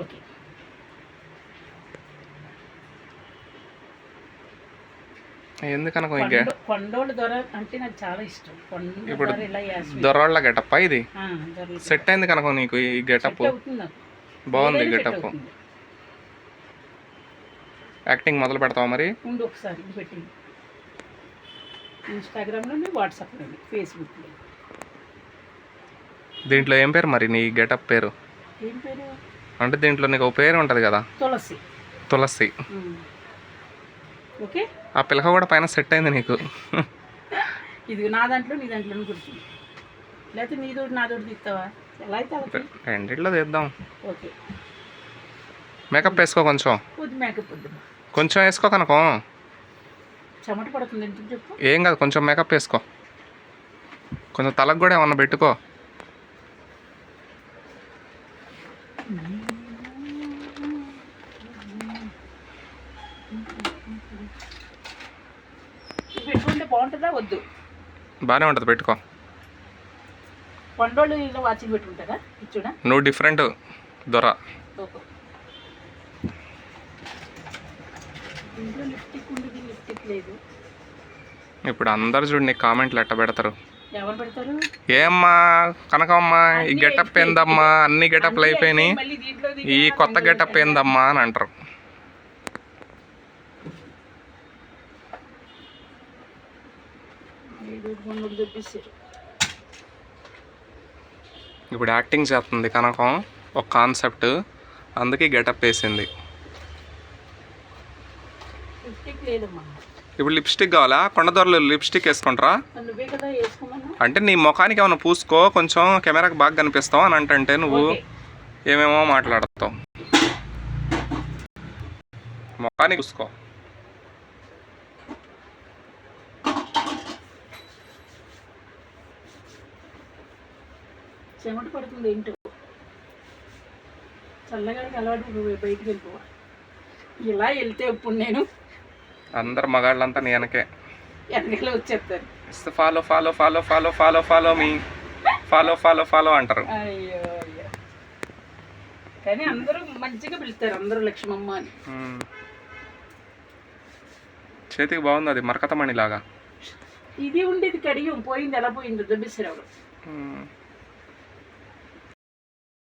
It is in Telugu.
ఓకే. ఎందుకనకో ఇంక? కొండ కొండోళ్ళు దొర అంటే నాకు చాలా ఇష్టం. ఇప్పుడు దొర ఇలా యాస్మి దొరవాళ్ళ గెటప్ప ఇది? సెట్ అయింది కనుక నీకు ఈ గెటప్. బాగుంది గెటప్. యాక్టింగ్ మొదలు పెడతావా మరి? ఉండు ఒకసారి ఇది పెట్టింది ఇన్స్టాగ్రామ్లోని వాట్సాప్లోని ఫేస్బుక్లో. దీంట్లో ఏం పేరు మరి నీ గెటప్ పేరు? ఏం పేరు? అంటే దీంట్లో నీకు ఒక పేరు ఉంటుంది కదా? తులసి. తులసి. ఓకే. ఆ పిల్లక కూడా పైన సెట్ అయింది నీకు. ఇది నా దాంట్లో నీ దాంట్లో లేకపోతే నీదోటి నాదోటి తీస్తావా? ఎలా అయితే. రెండిట్లో తీద్దాం. ఓకే. మేకప్ వేసుకో కొంచెం. మేకప్ కొంచెం వేసుకో కనుక. చెమట పడుతుంది ఏం కాదు కొంచెం మేకప్ వేసుకో. కొంచెం తలకు కూడా ఏమన్నా పెట్టుకో ఇది పెట్టుకుంటే బాగుంటుందా? వద్దు. బాగానే ఉంటుంది పెట్టుకో. పండోళ్ళు ఇలా వాచింగ్ పెట్టుకుంటారా? ఇచ్చుడా నువ్వు డిఫరెంట్ దొర. ఇప్పుడు అందరు చూడు నీకు కామెంట్లు ఎట్ట పెడతారు? ఎవరు పెడతారు? ఏమ్మా కనకమ్మా ఈ గెటప్ ఏందమ్మా? అన్ని గెటప్లు అయిపోయినాయి. ఈ కొత్త గెటప్. ఏందమ్మా అని అంటారు. గుండెలు ఇప్పుడు యాక్టింగ్ చేస్తుంది కనకం ఒక కాన్సెప్ట్. అందుకే గెటప్ వేసింది. ఇప్పుడు లిప్స్టిక్ కావాలా? కొండదొరలు లిప్స్టిక్ వేసుకుంటారా? అంటే నీ ముఖానికి ఏమైనా పూసుకో కొంచెం కెమెరాకి బాగా కనిపిస్తావు అని అంటే నువ్వు. ఏమేమో మాట్లాడతావు. ముఖానికి పూసుకో. చెమట పడుతుంది ఏంటో. చల్లగాడికి అలవాటు బయటికి వెళ్ళిపోవా? ఇలా వెళ్తే ఇప్పుడు నేను అందరు మగాళ్ళంతా వెనకే. వెనకాల వచ్చేస్తారు follow follow follow follow follow follow me follow follow follow అంటారు. అయ్యో అయ్యో. కానీ అందరూ మంచిగా పిలుస్తారు అందరూ లక్ష్మమ్మ అని. మ్మ్. చేతికి బాగుంది అది మరకతమణి లాగా ఇది ఉండేది కడియం పోయింది ఎలా పోయిందో దొబ్బేసారు ఎవరు? మ్మ్.